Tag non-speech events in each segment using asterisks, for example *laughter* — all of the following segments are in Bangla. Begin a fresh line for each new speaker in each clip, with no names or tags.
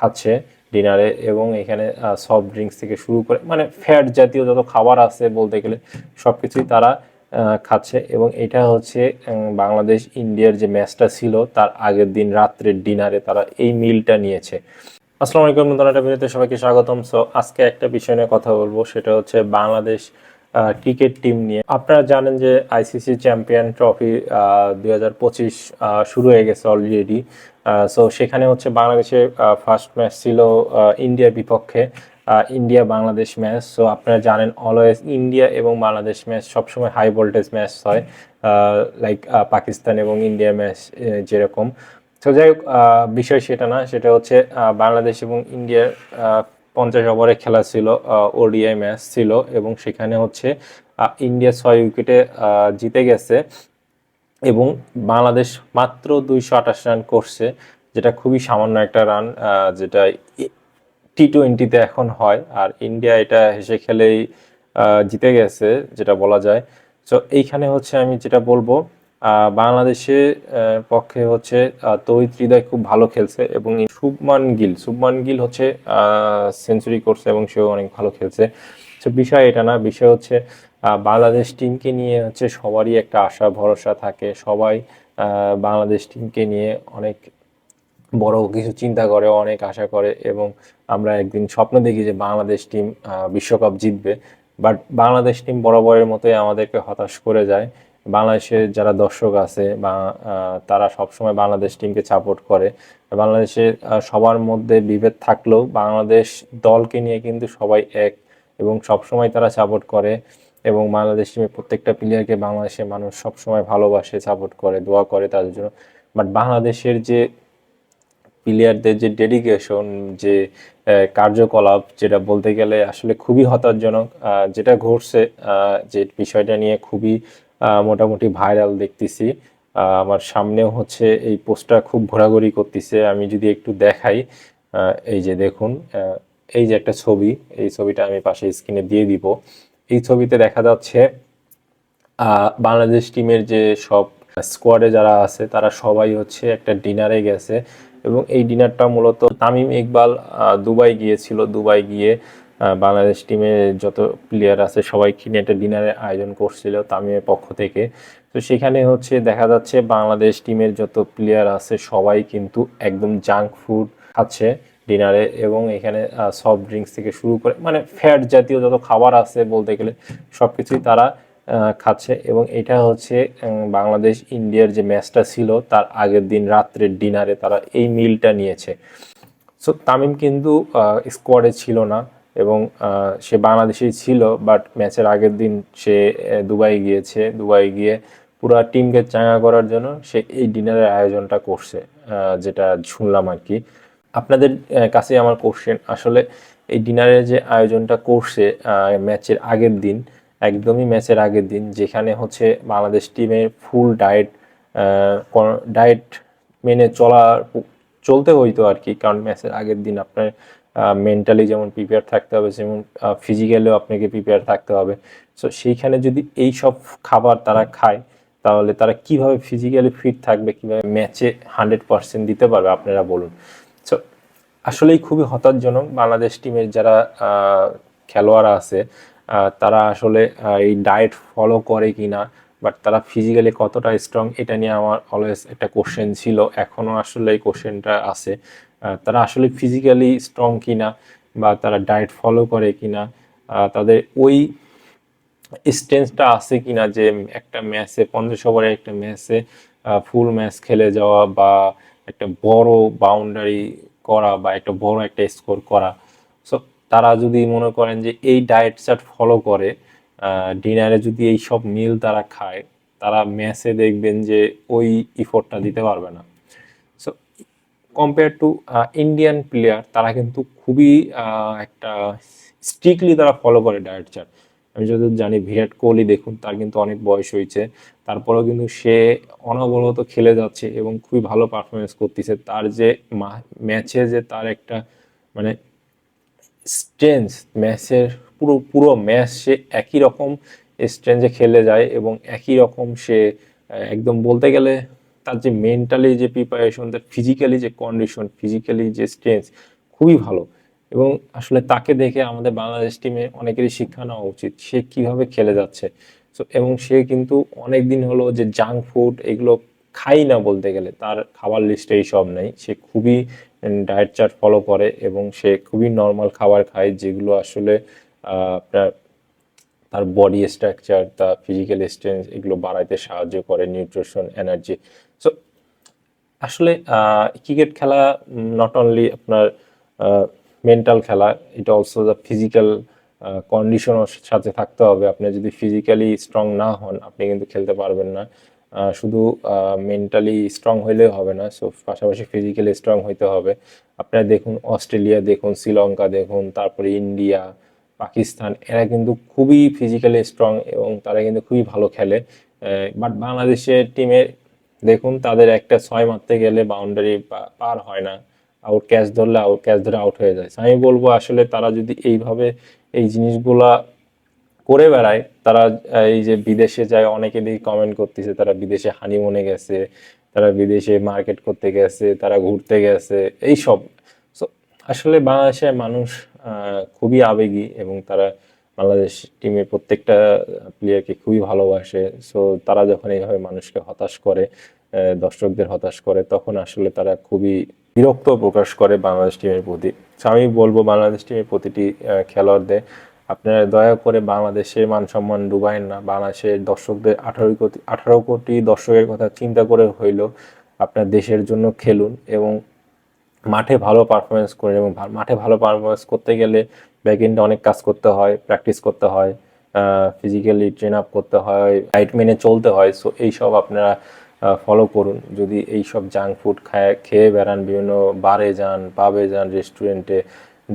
খাচ্ছে ডিনারে এবং এখানে সফট ড্রিঙ্কস থেকে শুরু করে মানে ফ্যাট জাতীয় যত খাবার আছে বলতে গেলে সব কিছুই তারা খাচ্ছে এবং এটা হচ্ছে বাংলাদেশ, ইন্ডিয়ার যে ম্যাচটা ছিল তার আগের দিন রাত্রের ডিনারে তারা এই মিলটা নিয়েছে। আসসালামু আলাইকুম নতুন একটা সবাইকে স্বাগতম। সো আজকে একটা বিষয় নিয়ে কথা বলব, সেটা হচ্ছে বাংলাদেশ ক্রিকেট টিম নিয়ে। আপনারা জানেন যে আইসিসি চ্যাম্পিয়ন ট্রফি দুই হাজার পঁচিশ শুরু হয়ে গেছে অলরেডি সো সেখানে হচ্ছে বাংলাদেশের ফার্স্ট ম্যাচ ছিল ইন্ডিয়ার বিপক্ষে ইন্ডিয়া বাংলাদেশ ম্যাচ সো আপনারা জানেন অলওয়েজ ইন্ডিয়া এবং বাংলাদেশ ম্যাচ সবসময় হাই ভোল্টেজ ম্যাচ হয় লাইক পাকিস্তান এবং ইন্ডিয়া ম্যাচ যেরকম। তো যাই হোক বিষয় সেটা না, সেটা হচ্ছে বাংলাদেশ এবং ইন্ডিয়ার পঞ্চাশ ওভারে খেলা ছিল ওডিআই ম্যাচ ছিল এবং সেখানে হচ্ছে ইন্ডিয়া ছয় উইকেটে জিতে গেছে এবং বাংলাদেশ মাত্র দুইশো আঠাশ রান করছে, যেটা খুবই সামান্য একটা রান যেটা টি টোয়েন্টিতে এখন হয়। আর ইন্ডিয়া এটা হেসে খেলেই জিতে গেছে, যেটা বলা যায়। তো এইখানে হচ্ছে আমি যেটা বলব বাংলাদেশের পক্ষে হচ্ছে তৌহিদ খুব ভালো খেলছে এবং শুভমান গিল শুভমান গিল হচ্ছে সেঞ্চুরি করছে এবং সেও অনেক ভালো খেলছে। তো বিষয় এটা না, বিষয় হচ্ছে বাংলাদেশ টিমকে নিয়ে হচ্ছে সবারই একটা আশা, ভরসা থাকে। সবাই বাংলাদেশ টিমকে নিয়ে অনেক বড় কিছু চিন্তা করে, অনেক আশা করে এবং আমরা একদিন স্বপ্ন দেখি যে বাংলাদেশ টিম বিশ্বকাপ জিতবে। বাট বাংলাদেশ টিম বরাবরের মতোই আমাদেরকে হতাশ করে যায়। বাংলাদেশের যারা দর্শক আছে বা তারা সবসময় বাংলাদেশ টিমকে সাপোর্ট করে। বাংলাদেশের সবার মধ্যে বিভেদ থাকলেও বাংলাদেশ দলকে নিয়ে কিন্তু সবাই এক এবং সবসময় তারা সাপোর্ট করে এবং বাংলাদেশ টিমের প্রত্যেকটা প্লেয়ারকে বাংলাদেশের মানুষ সবসময় ভালোবাসে সাপোর্ট করে, দোয়া করে তাদের জন্য। বাট বাংলাদেশের যে প্লেয়ারদের যে ডেডিকেশন যে কার্যকলাপ, যেটা বলতে গেলে আসলে খুবই হতাশজনক যেটা ঘটছে যে বিষয়টা নিয়ে খুবই মোটামুটি ভাইরাল দেখতেছি। আমার সামনেও হচ্ছে এই পোস্টটা খুব ঘোরাঘুরি করতেছে। আমি যদি একটু দেখাই এই যে দেখুন এই যে একটা ছবি, এই ছবিটা আমি পাশে স্ক্রিনে দিয়ে দিব। এই ছবিতে দেখা যাচ্ছে বাংলাদেশ টিমের যে সব স্কোয়াডে যারা আছে, তারা সবাই হচ্ছে একটা ডিনারে গেছে। এবং এই ডিনারটা মূলত তামিম ইকবাল দুবাই গিয়েছিল। দুবাই গিয়ে বাংলাদেশ টিমের যত প্লেয়ার আছে, সবাই নিয়ে একটা ডিনারের আয়োজন করছিল তামিমের পক্ষ থেকে। তো সেখানে হচ্ছে দেখা যাচ্ছে বাংলাদেশ টিমের যত প্লেয়ার আছে, সবাই কিন্তু একদম জাঙ্ক ফুড খাচ্ছে ডিনারে এবং এখানে সফট ড্রিঙ্কস থেকে শুরু করে মানে ফ্যাট জাতীয় যত খাবার আছে বলতে গেলে সব কিছুই তারা খাচ্ছে এবং এটা হচ্ছে বাংলাদেশ, ইন্ডিয়ার যে ম্যাচটা ছিল তার আগের দিন রাত্রের ডিনারে তারা এই মিলটা নিয়েছে। সো তামিম কিন্তু স্কোয়াডে ছিল না। এবং সে বাংলাদেশেই ছিল বাট ম্যাচের আগের দিন সে দুবাই গিয়েছে। দুবাই গিয়ে পুরো টিমকে চাঙ্গা করার জন্য সে এই ডিনারের আয়োজনটা করছে যেটা শুনলাম আর কি আপনাদের কাছে আমার কোশ্চেন আসলে এই ডিনারের যে আয়োজনটা করছে ম্যাচের আগের দিন, একদমই ম্যাচের আগের দিন, যেখানে হচ্ছে বাংলাদেশ টিমের ফুল ডায়েট ডায়েট মেনে চলা চলতে হইতো আর কি কারণ ম্যাচের আগের দিন আপনার মেন্টালি যেমন প্রিপেয়ার থাকতে হবে যেমন ফিজিক্যালিও আপনাকে প্রিপেয়ার থাকতে হবে। সো সেইখানে যদি এই সব খাবার তারা খায়, তাহলে তারা কীভাবে ফিজিক্যালি ফিট থাকবে, কীভাবে ম্যাচে হান্ড্রেড পার্সেন্ট দিতে পারবে, আপনারা বলুন। সো আসলেই খুবই হতাশজনক বাংলাদেশ টিমের যারা খেলোয়াড় আছে তারা আসলে এই ডায়েট ফলো করে কিনা বাট তারা ফিজিক্যালি কতটা স্ট্রং এটা নিয়ে আমার অলওয়েজ একটা কোশ্চেন ছিল। এখনও আসলে এই কোশ্চেনটা আছে। তারা আসলে ফিজিক্যালি স্ট্রং কিনা বা তারা ডায়েট ফলো করে কিনা তাদের ওই স্ট্রেংথটা আছে কিনা যে একটা ম্যাচে পঞ্চাশ ওভারের একটা ম্যাচে ফুল ম্যাচ খেলে যাওয়া বা একটা বড় বাউন্ডারি করা বা একটা বড় একটা স্কোর করা। সো তারা যদি মনে করেন যে এই ডায়েট চার্ট ফলো করে ডিনারে যদি এই সব মিল তারা খায়, তারা ম্যাচে দেখবেন যে ওই ইফোর্টটা দিতে পারবে না। কম্পেয়ার টু ইন্ডিয়ান প্লেয়ার তারা কিন্তু খুবই একটা স্ট্রিক্টলি তারা ফলো করে ডায়েট চার্ট আমি যতদূর জানি, বিরাট কোহলি দেখুন, তার কিন্তু অনেক বয়স হয়েছে। তারপরেও কিন্তু সে অনবরত খেলে যাচ্ছে এবং খুবই ভালো পারফরমেন্স করতেছে। তার যে ম্যাচে যে তার একটা মানে স্ট্রেংথ ম্যাচের পুরো পুরো ম্যাচ সে একই রকম স্ট্রেঞ্জে খেলে যায় এবং একই রকম সে, একদম বলতে গেলে তার যে মেন্টালি যে প্রিপারেশন তার ফিজিক্যালি যে কন্ডিশন ফিজিক্যালি যে স্ট্রেংথ খুবই ভালো। এবং আসলে তাকে দেখে আমাদের বাংলাদেশ টিমে অনেকেরই শিক্ষা নেওয়া উচিত। সে কীভাবে খেলে যাচ্ছে। সো এবং সে কিন্তু অনেক দিন হলো যে জাঙ্ক ফুড এগুলো খাই না বলতে গেলে, তার খাবার লিস্টে এই সব নেই। সে খুবই ডায়েট চার্ট ফলো করে এবং সে খুবই নর্মাল খাবার খায় যেগুলো আসলে আপনার, তার বডি স্ট্রাকচার তার ফিজিক্যাল স্ট্রেংথ এগুলো বাড়াইতে সাহায্য করে নিউট্রিশন এনার্জি আসলে ক্রিকেট খেলা নট অনলি আপনার মেন্টাল খেলা এটা অলসো দ্য ফিজিক্যাল কন্ডিশনের সাথে থাকতে হবে। আপনি যদি ফিজিক্যালি স্ট্রং না হন, আপনি কিন্তু খেলতে পারবেন না। শুধু মেন্টালি স্ট্রং হইলেও হবে না সো পাশাপাশি ফিজিক্যালি স্ট্রং হইতে হবে। আপনারা দেখুন, অস্ট্রেলিয়া দেখুন, শ্রীলঙ্কা দেখুন, তারপরে ইন্ডিয়া, পাকিস্তান, এরা কিন্তু খুবই ফিজিক্যালি স্ট্রং এবং তারা কিন্তু খুবই ভালো খেলে। বাট বাংলাদেশের টিমে দেখুন, তাদের একটা ছয় মারতে গেলে বাউন্ডারি পার হয় না। আউট ক্যাচ ধরলে আউট ক্যাচ ধরে আউট হয়ে যায়। আমি বলব আসলে তারা যদি এইভাবে এই জিনিসগুলা করে বেড়ায়, তারা এই যে বিদেশে যায়, অনেকে দেখি কমেন্ট করতেছে, তারা বিদেশে হানিমুনে গেছে, তারা বিদেশে মার্কেট করতে গেছে, তারা ঘুরতে গেছে এই সব আসলে বাংলাদেশের মানুষ খুবই আবেগী এবং তারা বাংলাদেশ টিমের প্রত্যেকটা প্লেয়ারকে খুবই ভালোবাসে। সো তারা যখন এইভাবে মানুষকে হতাশ করে দর্শকদের হতাশ করে, তখন আসলে তারা খুবই বিরক্ত প্রকাশ করে বাংলাদেশ টিমের প্রতি। আমি বলব বাংলাদেশ টিমের প্রতিটি খেলোয়াড়দের, আপনারা দয়া করে বাংলাদেশের মান সম্মান ডুবাইন না। বাংলাদেশের দর্শকদের আঠারো কোটি আঠারো কোটি দর্শকের কথা চিন্তা করে হইলেও আপনার দেশের জন্য খেলুন এবং মাঠে ভালো পারফরমেন্স করে এবং মাঠে ভালো পারফরমেন্স করতে গেলে ব্যাকএন্ডে অনেক কাজ করতে হয় প্র্যাকটিস করতে হয় ফিজিক্যালি ট্রেন আপ করতে হয় ডাইট মেনে চলতে হয়। সো এইসব আপনারা ফলো করুন। যদি এইসব জাঙ্ক ফুড খায়, খেয়ে বেড়ান, বিভিন্ন বারে যান পাবে যান রেস্টুরেন্টে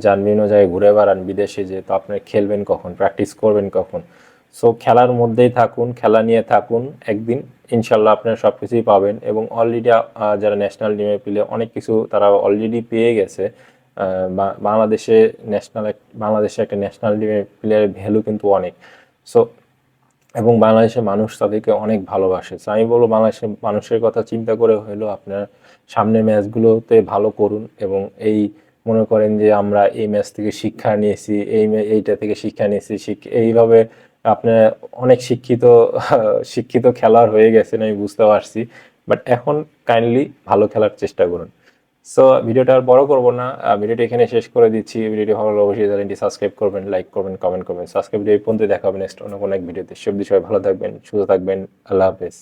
যান, বিভিন্ন জায়গায় ঘুরে বেড়ান, বিদেশে যে তো আপনি খেলবেন কখন? প্র্যাকটিস করবেন কখন? সো খেলার মধ্যেই থাকুন, খেলা নিয়ে থাকুন। একদিন ইনশাল্লাহ আপনারা সব কিছুই পাবেন এবং অলরেডি যারা ন্যাশনাল টিমের প্লেয়ার অনেক কিছু তারা অলরেডি পেয়ে গেছে। বাংলাদেশে ন্যাশনাল বাংলাদেশে একটা ন্যাশনাল প্লেয়ারের ভ্যালু কিন্তু অনেক। সো এবং বাংলাদেশের মানুষ তাদেরকে অনেক ভালোবাসে। So, আমি বলব বাংলাদেশের মানুষের কথা চিন্তা করে হলেও আপনার সামনের ম্যাচগুলোতে ভালো করুন এবং এই মনে করেন যে আমরা এই ম্যাচ থেকে শিক্ষা নিয়েছি, এই এইটা থেকে শিক্ষা নিয়েছি এইভাবে আপনার অনেক শিক্ষিত *laughs* শিক্ষিত খেলোয়াড় হয়ে গেছেন আমি বুঝতে পারছি। বাট এখন কাইন্ডলি ভালো খেলার চেষ্টা করুন। সো ভিডিওটা আর বড় করব না। ভিডিওটি এখানে শেষ করে দিচ্ছি। ভিডিওটি ভালো অবশ্যই চ্যানেলটি সাবস্ক্রাইব করবেন, লাইক করবেন, কমেন্ট করবেন। সাবস্ক্রাইব ভিডিও এই পর্যন্ত দেখা হবে নেক্সট অন্য কোনো এক ভিডিওতে। সব বিষয়ে ভালো থাকবেন, সুস্থ থাকবেন। আল্লাহ হাফেজ।